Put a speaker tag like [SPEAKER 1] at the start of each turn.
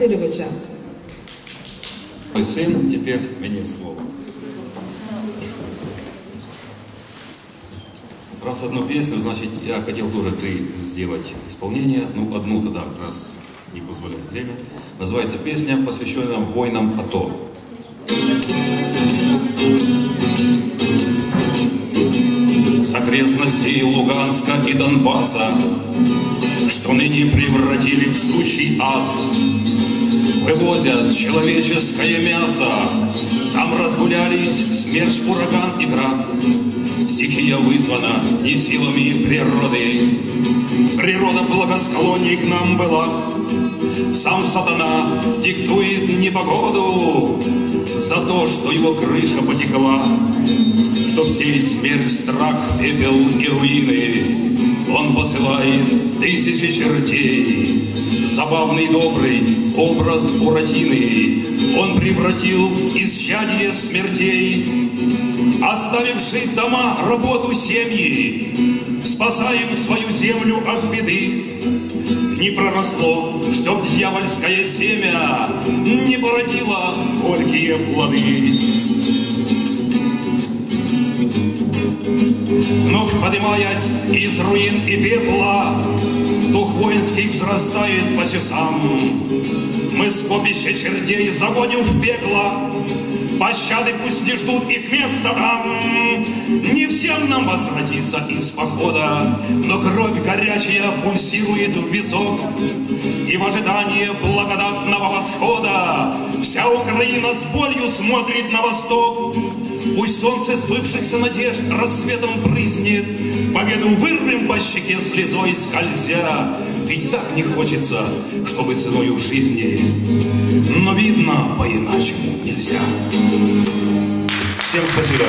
[SPEAKER 1] Васильовича.
[SPEAKER 2] Мой сын, теперь мне слово. Раз одну песню, значит, я хотел тоже три сделать исполнения. Ну, одну тогда, раз не позволяет время. Называется песня, посвященная воинам АТО. С окрестностей Луганска и Донбасса, Что ныне превратили в сущий ад, Вывозят человеческое мясо, Там разгулялись смерч, ураган и град. Стихия вызвана не силами природы, Природа благосклонней к нам была, Сам сатана диктует непогоду За то, что его крыша потекла, Что всей смерть, страх, пепел и руины Он посылает тысячи чертей, Забавный добрый образ Буратины Он превратил в исчадие смертей, Оставивший дома, работу, семьи, Спасаем свою землю от беды. Не проросло, чтоб дьявольское семя Не породило горькие плоды. Поднимаясь из руин и пепла, Дух воинский взрастает по часам. Мы скопище чердей загоним в пекло, Пощады пусть не ждут их места там. Не всем нам возвратиться из похода, Но кровь горячая пульсирует в висок. И в ожидании благодатного восхода Вся Украина с болью смотрит на восток. Пусть солнце сбывшихся надежд рассветом брызнет, Победу вырвем по щеке слезой скользя. Ведь так не хочется, чтобы ценою жизни, Но видно, по-иначему нельзя. Всем спасибо.